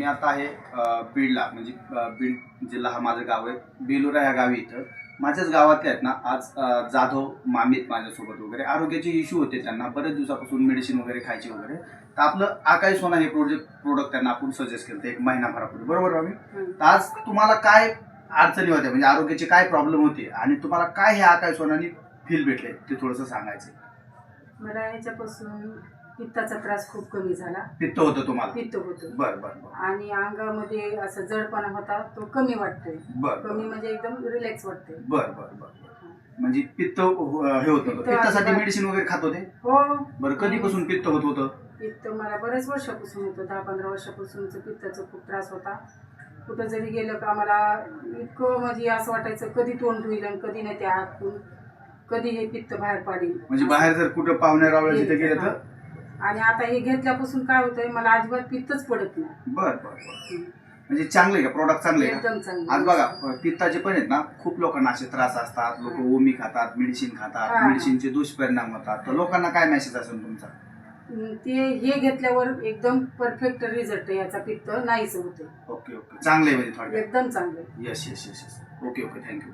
मी आता आहे बीडला म्हणजे बीड जिल्हा हा माझं गाव आहे. बेलुरा या गावी इथं. माझ्याच गावातले आहेत ना आज जाधव मामीत माझ्यासोबत वगैरे. आरोग्याचे इश्यू होते त्यांना. बरेच दिवसापासून मेडिसिन वगैरे खायचे वगैरे. तर आपलं आकाश सोना हे प्रोजेक्ट प्रोडक्ट त्यांना आपण सजेस्ट केलं एक महिनाभरापूर्वी. बरोबर आम्ही तर आज तुम्हाला काय अडचणी होत्या? म्हणजे आरोग्याचे काय प्रॉब्लेम होते? आणि तुम्हाला काय हे आकाश सोनाने फील भेटले? ते थोडंसं सांगायचं मला याच्यापासून पित्ताचा त्रास खूप कमी झाला. पित्त होतं तुम्हाला? पित्त होतं. बरं बरं बरं. आणि अंगामध्ये असं जडपणा होता तो कमी वाटतोय. बरं कमी म्हणजे एकदम रिलॅक्स वाटतंय. बरं बरं बरं म्हणजे पित्त अ, हे होतं पित्त पित्तासाठी मेडिसिन वगैरे खात होते? हो. बरं कधीपासून पित्त होत होतं? पित्त मला बऱ्याच वर्षापासून होतं. दहा पंधरा वर्षापासूनच पित्ताचा खूप त्रास होता. कुठं जरी गेलं का मला इतकं म्हणजे असं वाटायचं कधी तोंड धुईल आणि कधी नाही त्या आतून कधी हे पित्त बाहेर पाडेल. म्हणजे बाहेर जर कुठं पाहुण्या रावळ्या तिथे गेलं तर आणि आता हे घेतल्यापासून काय होतंय मला अजिबात पित्तच पडत नाही. बर बर बर. म्हणजे चांगले आहे का? प्रोडक्ट चांगले का? एकदम चांगलं आज बघा पित्ताचे पण आहेत ना खूप लोकांना असे त्रास असतात. लोक ओमी खातात मेडिसिन खातात हा. मेडिसिनचे दुष्परिणाम होतात. तर लोकांना काय मेसेज असेल तुमचा? हम्म, ते हे घेतल्यावर एकदम परफेक्ट रिझल्ट आहे याचा पित्त. नाहीच होते ओके ओके. चांगले म्हणजे थोडक्यात. एकदम चांगलं yes yes yes yes okay okay. Thank you